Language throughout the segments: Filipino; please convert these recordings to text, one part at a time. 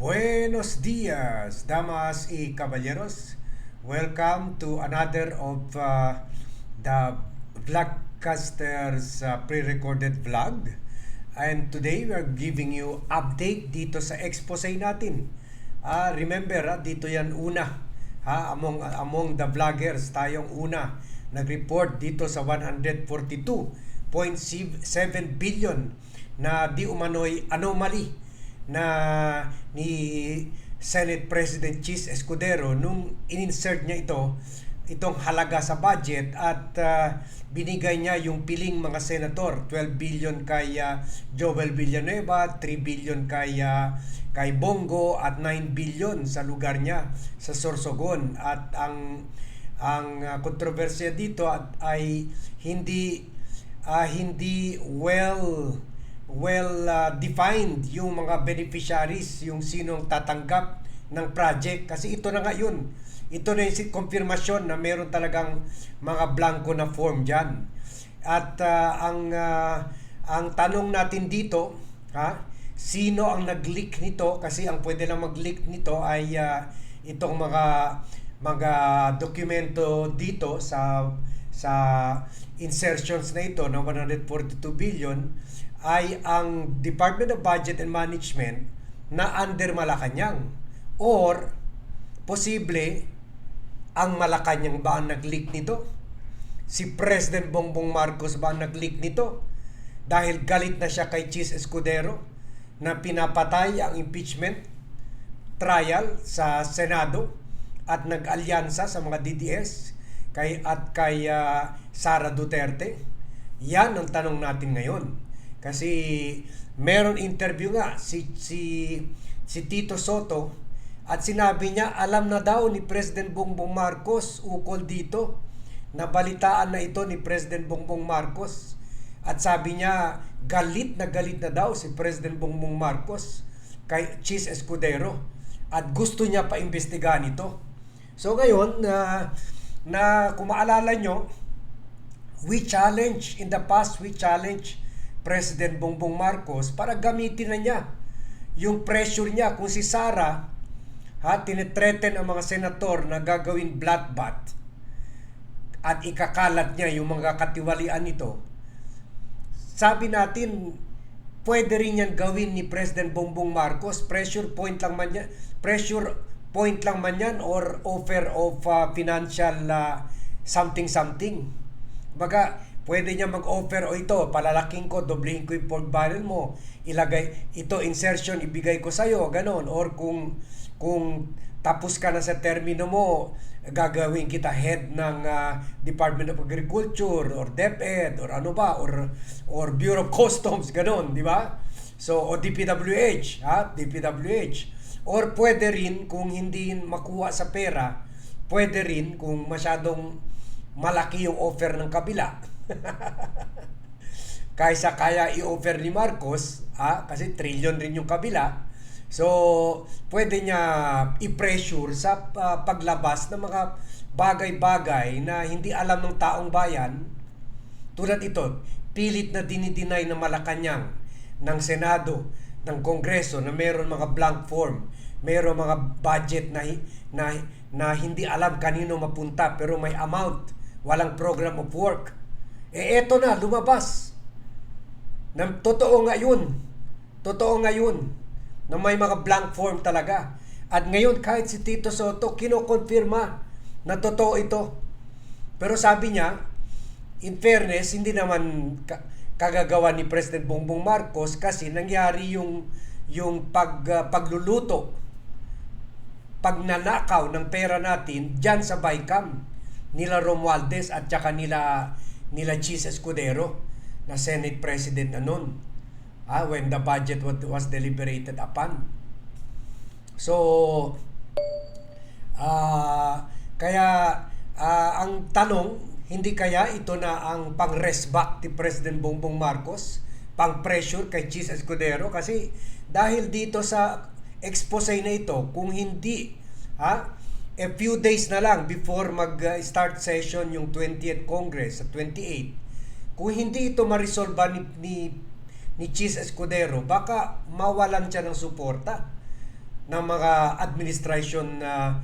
Buenos dias, damas y caballeros. Welcome to another of uh, the Vlogcasters uh, pre-recorded vlog. And today we are giving you update dito sa expose natin. Ah, remember, ah, dito yan una. Ha, among among the vloggers, tayong una nag-report dito sa 142.7 billion na di umano'y anomaly na ni Senate President Chis Escudero nung in-insert niya ito itong halaga sa budget at uh, binigay niya yung piling mga senator 12 billion kay uh, Joel Villanueva 3 billion kay uh, kay Bongo at 9 billion sa lugar niya sa Sorsogon. At ang ang uh, kontrobersya dito at ay hindi uh, hindi well well uh, defined yung mga beneficiaries, yung sinong tatanggap ng project kasi ito na nga yun. Ito na yung confirmation na meron talagang mga blanco na form diyan. At uh, ang uh, ang tanong natin dito, ha, sino ang nag-leak nito kasi ang pwede lang mag-leak nito ay uh, itong mga mga dokumento dito sa sa insertions na ito na 142 billion ay ang Department of Budget and Management na under Malacanang or posible ang Malacanang ba ang nag-leak nito? Si President Bongbong Marcos ba ang nag-leak nito? Dahil galit na siya kay Chis Escudero na pinapatay ang impeachment trial sa Senado at nag-alyansa sa mga DDS kay at kay uh, Sara Duterte. Yan ang tanong natin ngayon. Kasi meron interview nga si si si Tito Soto at sinabi niya alam na daw ni President Bongbong Marcos ukol dito. Nabalitaan na ito ni President Bongbong Marcos at sabi niya galit na galit na daw si President Bongbong Marcos kay Chis Escudero at gusto niya pa imbestigahan ito. So ngayon na na kung maalala nyo, we challenge in the past we challenge President Bongbong Marcos para gamitin na niya yung pressure niya kung si Sara ha, tinetreaten ang mga senator na gagawin bloodbath at ikakalat niya yung mga katiwalian nito. Sabi natin, pwede rin yan gawin ni President Bongbong Marcos. Pressure point lang man yan. Pressure point lang man yan or offer of uh, financial uh, something something. Baga, Pwede niya mag-offer o ito, palalaking ko, doblehin ko yung pork barrel mo, ilagay, ito insertion, ibigay ko sa'yo, ganon. Or kung, kung tapos ka na sa termino mo, gagawin kita head ng uh, Department of Agriculture or DepEd or ano ba or or Bureau of Customs ganon, di ba? So o DPWH, ha? DPWH. Or pwede rin kung hindi makuha sa pera, pwede rin kung masyadong malaki yung offer ng kabila Kaysa kaya i-offer ni Marcos, ah, kasi trillion rin yung kabila, so pwede niya i-pressure sa uh, paglabas ng mga bagay-bagay na hindi alam ng taong bayan. Tulad ito, pilit na dinidinay ng Malacanang ng Senado, ng Kongreso na mayroon mga blank form, mayroon mga budget na, na, na hindi alam kanino mapunta pero may amount, walang program of work eh eto na, lumabas. Na, totoo nga yun. Totoo nga yun. Na may mga blank form talaga. At ngayon kahit si Tito Soto kinokonfirma na totoo ito. Pero sabi niya, in fairness, hindi naman kagagawa ni President Bongbong Marcos kasi nangyari yung yung pag uh, pagluluto pagnanakaw ng pera natin diyan sa Bicam nila Romualdez at saka nila nila Cheese Escudero na Senate President na noon ah, when the budget was deliberated upon. So, uh, kaya uh, ang tanong, hindi kaya ito na ang pang-rest back ni President Bongbong Marcos, pang-pressure kay Cheese Escudero kasi dahil dito sa expose na ito, kung hindi ha, a few days na lang before mag-start session yung 20th Congress sa 28, kung hindi ito ma-resolve ni, ni, ni Cheese Escudero, baka mawalan siya ng suporta ng mga administration na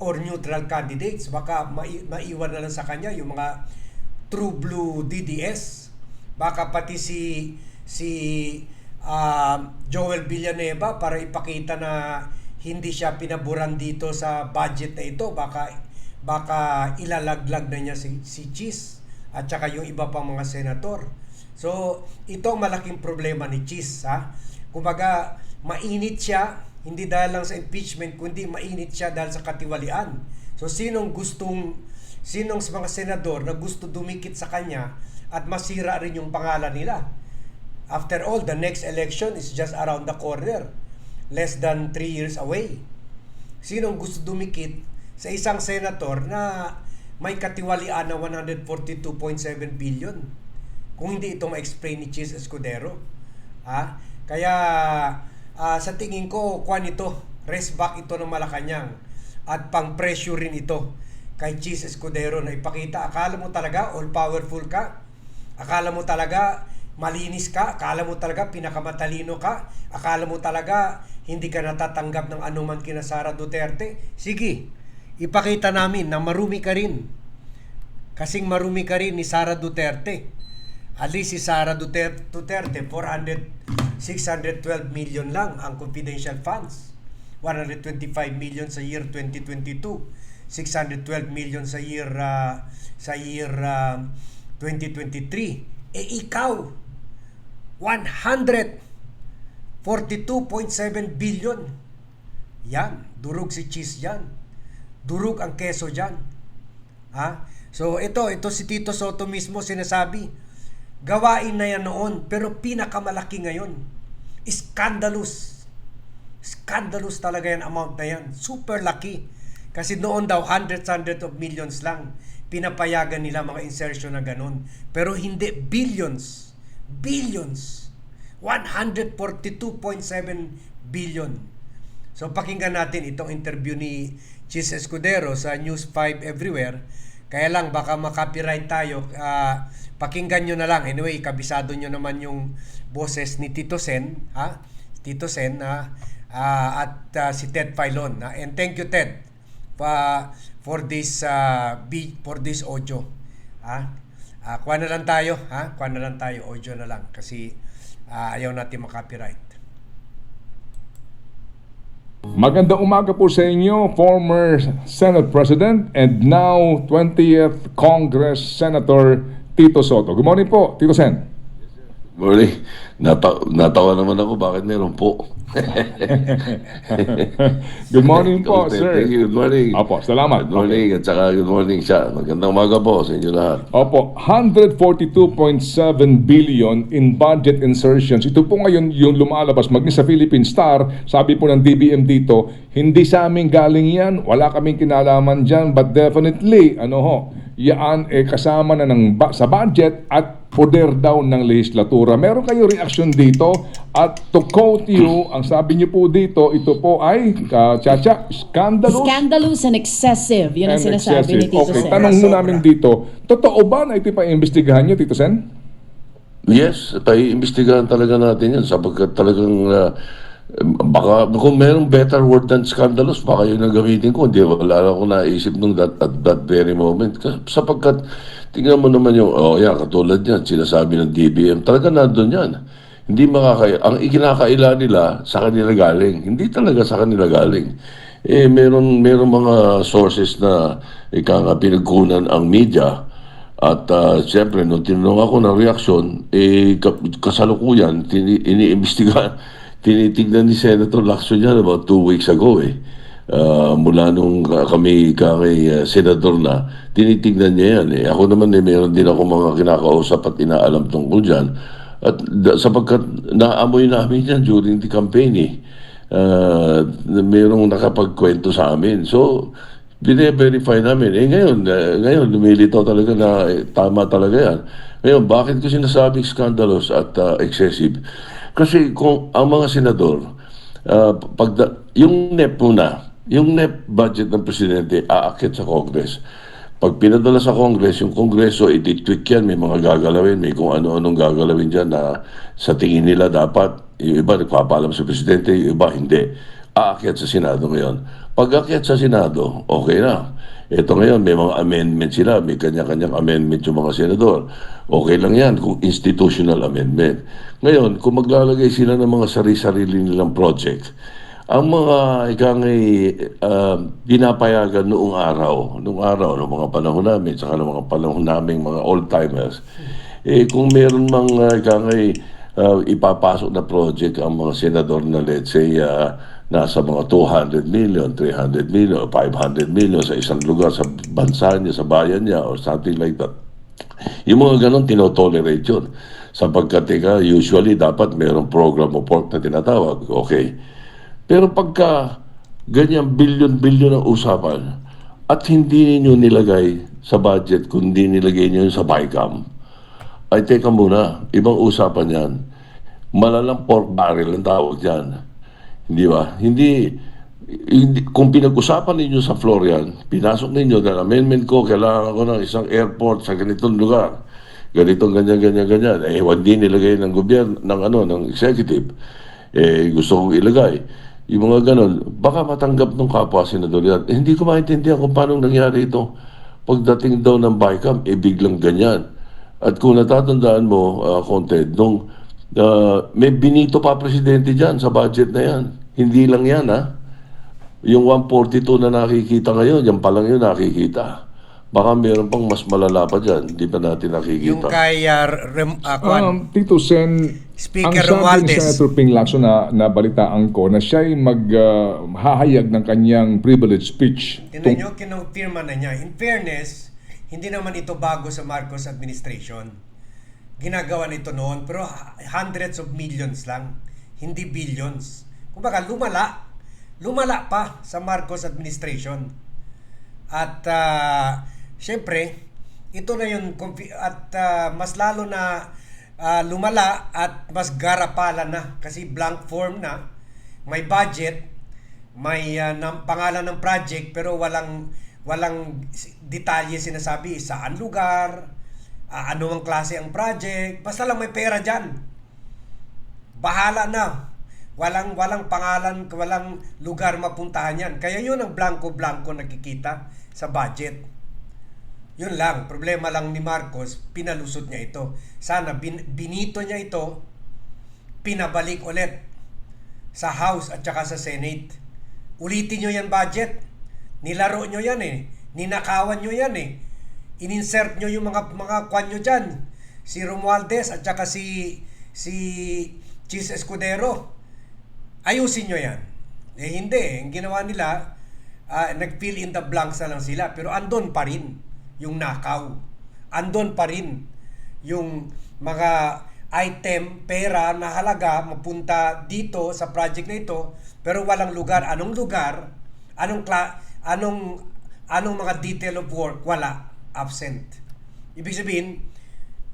or neutral candidates. Baka mai- maiwan na lang sa kanya yung mga true blue DDS. Baka pati si si ah, Joel Villanueva para ipakita na hindi siya pinaburan dito sa budget na ito. Baka baka ilalaglag na niya si, si Cheese at saka yung iba pang mga senator. So, ito ang malaking problema ni Cheese. Ha? Kumbaga, mainit siya, hindi dahil lang sa impeachment, kundi mainit siya dahil sa katiwalian. So, sinong gustong, sinong sa mga senador na gusto dumikit sa kanya at masira rin yung pangalan nila. After all, the next election is just around the corner. Less than 3 years away. Sinong gusto dumikit sa isang senator na may katiwalian na 142.7 billion? Kung hindi ito ma-explain ni Cheese Escudero. Ha? Kaya ah, sa tingin ko, kwan ito, rest back ito ng Malacanang at pang-pressure rin ito kay Cheese Escudero na ipakita, akala mo talaga all powerful ka? Akala mo talaga malinis ka? Akala mo talaga pinakamatalino ka? Akala mo talaga hindi ka natatanggap ng anuman kina Sara Duterte? Sige, ipakita namin na marumi ka rin. Kasing marumi ka rin ni Sara Duterte. Least si Sara Duterte, Duterte 400, 612 million lang ang confidential funds. 125 million sa year 2022. 612 million sa year ah, sa year ah, 2023. Eh ikaw 142.7 billion. Yan, durog si cheese yan. Durog ang keso dyan. Ha? So ito, ito si Tito Soto mismo sinasabi, gawain na yan noon, pero pinakamalaki ngayon. Scandalous. Scandalous talaga yan amount na yan. Super laki. Kasi noon daw, hundreds, hundreds of millions lang pinapayagan nila mga insertion na ganun. Pero hindi, billions. Billions. 142.7 billion. So pakinggan natin itong interview ni Chis Escudero sa News 5 Everywhere. Kaya lang baka makopyright tayo. Ah, pakinggan nyo na lang. Anyway, kabisado nyo naman yung boses ni Tito Sen, ha? Tito Sen na at ah, si Ted Filon. Ha? And thank you Ted pa for this bi- for this audio. Ha? Ah, kuha na lang tayo, ha? Kuha na lang tayo, audio na lang kasi ah, ayaw natin makopyright. Magandang umaga po sa inyo, former Senate President and now 20th Congress Senator Tito Soto. Good morning po, Tito Sen. Morning. Nata- natawa naman ako bakit meron po. Good morning po, Okay, sir. Thank you. Good morning. Opo, salamat. Good morning at saka good morning siya. Magandang umaga po sa inyo lahat. Opo, 142.7 billion in budget insertions. Ito po ngayon yung lumalabas maging sa Philippine Star. Sabi po ng DBM dito, hindi sa amin galing yan. Wala kaming kinalaman dyan. But definitely, ano ho, yan eh kasama na ng ba- sa budget at poder daw ng legislatura. Meron kayo reaction dito at to quote you, ang sabi niyo po dito, ito po ay, uh, Chacha, scandalous Scandalous and excessive. Yun ang and sinasabi ni excessive. Tito Okay, Sen. tanong mo namin dito, totoo ba na ito pa imbestigahan nyo, Tito Sen? Yes, paiimbestigahan talaga natin yan sapagkat talagang ah, baka kung merong better word than scandalous, baka yun ang gamitin ko. Hindi, wala ako naisip nung that, at that very moment. Kasi- Sapagkat, tingnan mo naman yung, oh yeah, katulad yan, sinasabi ng DBM, talaga nandun yan. Hindi makakaya, ang ikinakaila nila sa kanila galing. Hindi talaga sa kanila galing. Eh, meron, meron mga sources na ika nga pinagkunan ang media at uh, siyempre, nung tinanong ako ng reaksyon, eh, ka- kasalukuyan, tini, iniimbestiga, tinitignan ni Senator Lacson yan about two weeks ago eh. Ah, mula nung uh, kami kami uh, senador na, tinitignan niya yan eh. Ako naman eh, meron din ako mga kinakausap at inaalam tungkol dyan. At da, sapagkat naamoy namin yan during the campaign eh. Ah, merong nakapagkwento sa amin. So, bine-verify namin. Eh ngayon, eh, ngayon lumilitaw talaga na eh, tama talaga yan. Ngayon, bakit ko sinasabing scandalous at ah, excessive? Kasi kung ang mga senador, ah, pag yung NEP muna, yung NEP budget ng presidente aakit sa Congress. Pag pinadala sa Congress, yung Kongreso, ititweak yan, may mga gagalawin, may kung ano-anong gagalawin dyan na sa tingin nila dapat, yung iba nagpapaalam sa Presidente, yung iba hindi. aakyat sa Senado ngayon. Pag aakyat sa Senado, okay na. Ito ngayon, may mga amendment sila, may kanya-kanyang amendment yung mga senador. Okay lang yan kung institutional amendment. Ngayon, kung maglalagay sila ng mga sarili-sarili nilang project, ang mga ikangay uh, pinapayagan noong araw, noong araw, noong mga panahon namin, saka noong mga panahon naming mga old-timers, eh kung meron mang uh, ikangay uh, ipapasok na project ang mga senador na let's say uh, nasa mga 200 million, 300 million, 500 million sa isang lugar, sa bansa niya, sa bayan niya, or something like that. Yung mga ganon, tinotolerate yun. Sapagkat ika, usually dapat mayroong program of work na tinatawag. Okay. Pero pagka ganyan billion-billion ang usapan at hindi ninyo nilagay sa budget kundi nilagay nyo sa BICAM, ay teka muna, ibang usapan yan. Malalang pork barrel ang tawag dyan. Hindi ba? Hindi, hindi kung pinag-usapan ninyo sa floor yan, pinasok ninyo dahil amendment ko, kailangan ko ng isang airport sa ganitong lugar. Ganitong ganyan, ganyan, ganyan. Eh, hindi nilagay ng gobyerno, ng ano, ng executive. Eh, gusto kong ilagay. Yung mga ganon, baka matanggap ng kapwa senador yan. Eh, hindi ko maintindihan kung paano nangyari ito. Pagdating daw ng BICAM, eh biglang ganyan. At kung natatandaan mo, uh, Conte, nung uh, may binito pa presidente dyan sa budget na yan. Hindi lang yan, ha? Yung 142 na nakikita ngayon, yan pa lang yun nakikita. Baka meron pang mas malala pa dyan, hindi pa natin Yung nakikita. kay uh, Rem, uh, Kwan, Um, Tito Sen, Speaker ang sabi ni. Senator Ping Lacson na nabalitaan ko na siya ay maghahayag ng kanyang privilege speech. Tinan nyo, kinumpirma na niya. In fairness, hindi naman ito bago sa Marcos administration. Ginagawa nito noon, pero hundreds of millions lang, hindi billions. Kumbaga, lumala. Lumala pa sa Marcos administration. At uh, syempre, ito na yung at ah, mas lalo na ah, lumala at mas garapala na kasi blank form na. May budget, may ah, nam- pangalan ng project pero walang walang detalye sinasabi saan lugar, ah, ano ang klase ang project, basta lang may pera diyan. Bahala na. Walang walang pangalan, walang lugar mapuntahan yan. Kaya yun ang blanco-blanco nakikita sa budget. Yun lang, problema lang ni Marcos, pinalusot niya ito. Sana bin, binito niya ito, pinabalik ulit sa House at saka sa Senate. Ulitin nyo yan budget. Nilaro nyo yan eh. Ninakawan nyo yan eh. Ininsert nyo yung mga mga kwan nyo dyan. Si Romualdez at saka si si Chis Escudero. Ayusin nyo yan. Eh hindi. Ang ginawa nila, ah, nag-fill in the blanks na lang sila. Pero andon pa rin yung nakaw. Andon pa rin yung mga item, pera na halaga mapunta dito sa project na ito pero walang lugar. Anong lugar? Anong anong anong mga detail of work? Wala. Absent. Ibig sabihin,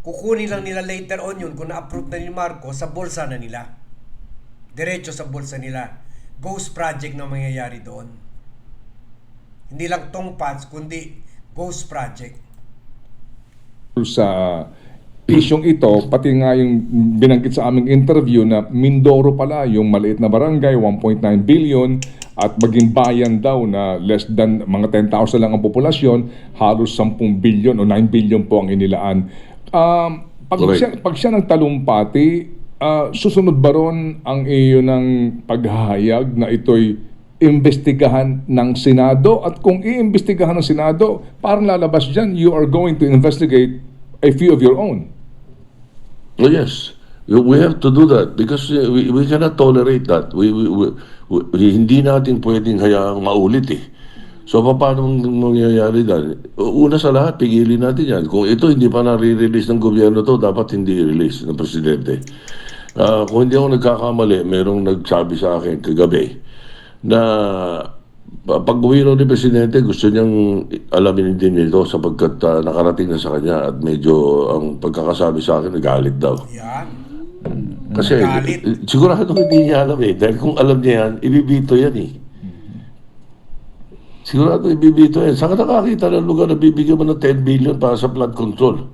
kukunin lang nila later on yun kung na-approve na ni Marco sa bulsa na nila. Diretso sa bulsa nila. Ghost project na mangyayari doon. Hindi lang tong pads, kundi ghost project. sa isyong ito, pati nga yung binanggit sa aming interview na Mindoro pala, yung maliit na barangay, 1.9 billion, at maging bayan daw na less than mga 10,000 lang ang populasyon, halos 10 billion o 9 billion po ang inilaan. Um, pag, Correct. siya, pag siya nagtalumpati, ah, susunod ba ron ang iyo ng paghahayag na ito'y imbestigahan ng Senado? At kung iimbestigahan ng Senado, parang lalabas dyan, you are going to investigate a few of your own. Oh yes, we have to do that because uh, we, we cannot tolerate that. We, we, we, we- hindi natin pwedeng hayaang maulit eh. So paano mangyayari dahil? Una sa lahat, pigilin natin yan. Kung ito hindi pa nare-release ng gobyerno to, dapat hindi release ng presidente. Ah, kung hindi ako nagkakamali, merong nagsabi sa akin kagabi na pa- pag raw ni Presidente, gusto niyang alamin din ito sapagkat ah, nakarating na sa kanya at medyo ang pagkakasabi sa akin, nagalit daw. Yan. Kasi Nagalit. eh, sigurado hindi niya alam eh. Dahil kung alam niya yan, ibibito yan eh. Sigurado ibibito yan. Saan ka nakakita ng lugar na bibigyan mo ng 10 billion para sa flood control?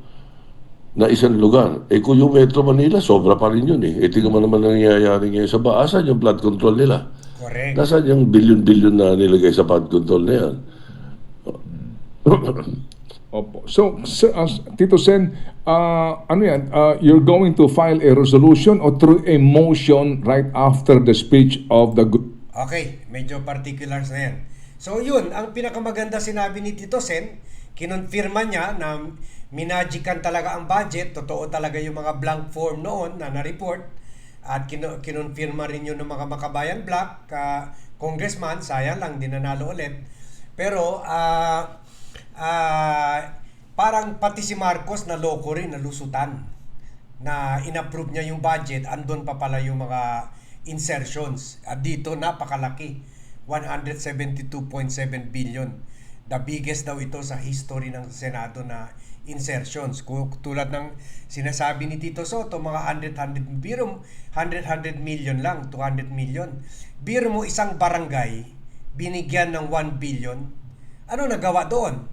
Na isang lugar. Eh kung yung Metro Manila, sobra pa rin yun eh. Eh tingnan mo naman ang nangyayari ngayon sa Baasan, yung flood control nila. Correct. Nasaan yung billion-billion na nilagay sa flood control na yan? Opo. So, sir, uh, Tito Sen, uh, ano yan, uh, you're going to file a resolution or through a motion right after the speech of the... Okay, medyo particulars na yan. So yun, ang pinakamaganda sinabi ni Tito Sen, kinonfirma niya na minagikan talaga ang budget, totoo talaga yung mga blank form noon na na-report, at kino- kinonfirma rin yun ng mga makabayan black, ah, congressman, sayang lang, di nanalo ulit. Pero, ah, ah, parang pati si Marcos na loko rin, nalusutan na inapprove niya yung budget, andun pa pala yung mga insertions. At dito, napakalaki. 172.7 billion. The biggest daw ito sa history ng Senado na insertions. Tulad ng sinasabi ni Tito Soto, mga 100, 100, biro, 100, 100 million lang, 200 million. Biro mo isang barangay, binigyan ng 1 billion. Ano nagawa doon?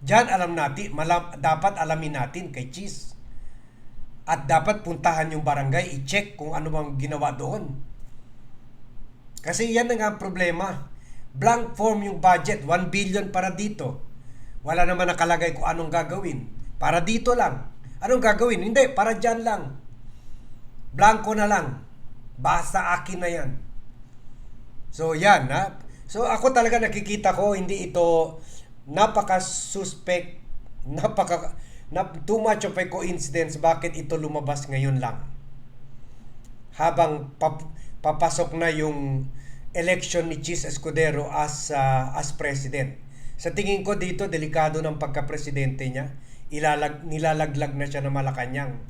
Diyan alam natin, malam, dapat alamin natin kay Cheese. At dapat puntahan yung barangay, i-check kung ano bang ginawa doon. Kasi yan na nga ang problema. Blank form yung budget, 1 billion para dito. Wala naman nakalagay kung anong gagawin. Para dito lang. Anong gagawin? Hindi, para dyan lang. Blanco na lang. Basta akin na yan. So yan ha. So ako talaga nakikita ko hindi ito napaka-suspect, napaka na, too much of a coincidence bakit ito lumabas ngayon lang. Habang pap, papasok na yung election ni Chis Escudero as uh, as president. Sa tingin ko dito delikado ng pagka-presidente niya. Ilalag, nilalaglag na siya ng Malacanang.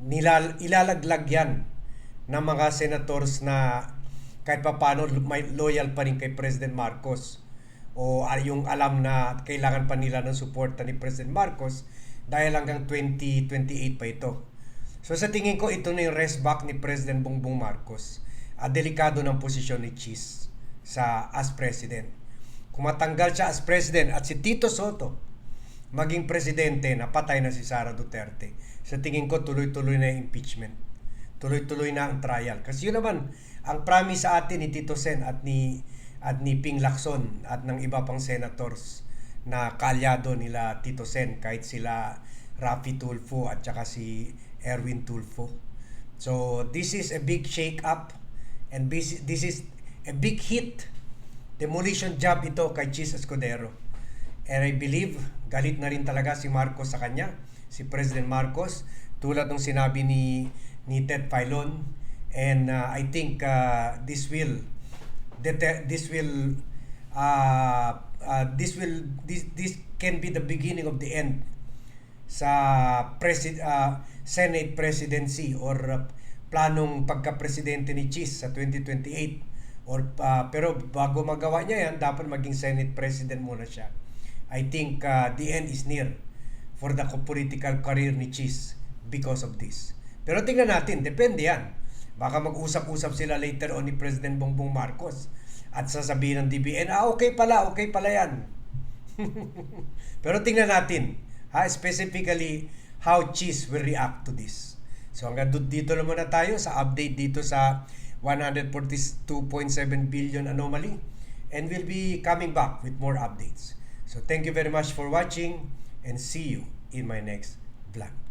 Nilal, ilalaglag yan ng mga senators na kahit pa paano may loyal pa rin kay President Marcos o yung alam na kailangan pa nila ng suporta ni President Marcos dahil hanggang 2028 pa ito. So sa tingin ko ito na yung rest back ni President Bongbong Marcos. Ah, delikado ng posisyon ni Cheese sa as president. Kung matanggal siya as president at si Tito Soto maging presidente na patay na si Sara Duterte. Sa tingin ko tuloy-tuloy na yung impeachment. Tuloy-tuloy na ang trial. Kasi yun naman ang promise sa atin ni Tito Sen at ni at ni Ping Lacson at ng iba pang senators na kaalyado nila Tito Sen kahit sila Rafi Tulfo at saka si Erwin Tulfo. So this is a big shake up and this this is a big hit demolition job ito kay Chis Escudero. And I believe galit na rin talaga si Marcos sa kanya, si President Marcos tulad ng sinabi ni ni Ted Filon and uh, I think uh, this will that this will uh, uh, this will this this can be the beginning of the end sa presi- uh, Senate presidency or uh, planong pagka-presidente ni Cheese sa 2028 or uh, pero bago magawa niya yan dapat maging Senate president muna siya. I think uh, the end is near for the political career ni Cheese because of this. Pero tingnan natin depende yan baka mag-usap-usap sila later on ni President Bongbong Marcos at sasabihin ng DBN ah okay pala okay pala yan pero tingnan natin ha specifically how Cheese will react to this So hanggang dito lang muna tayo sa update dito sa 142.7 billion anomaly and we'll be coming back with more updates. So thank you very much for watching and see you in my next vlog.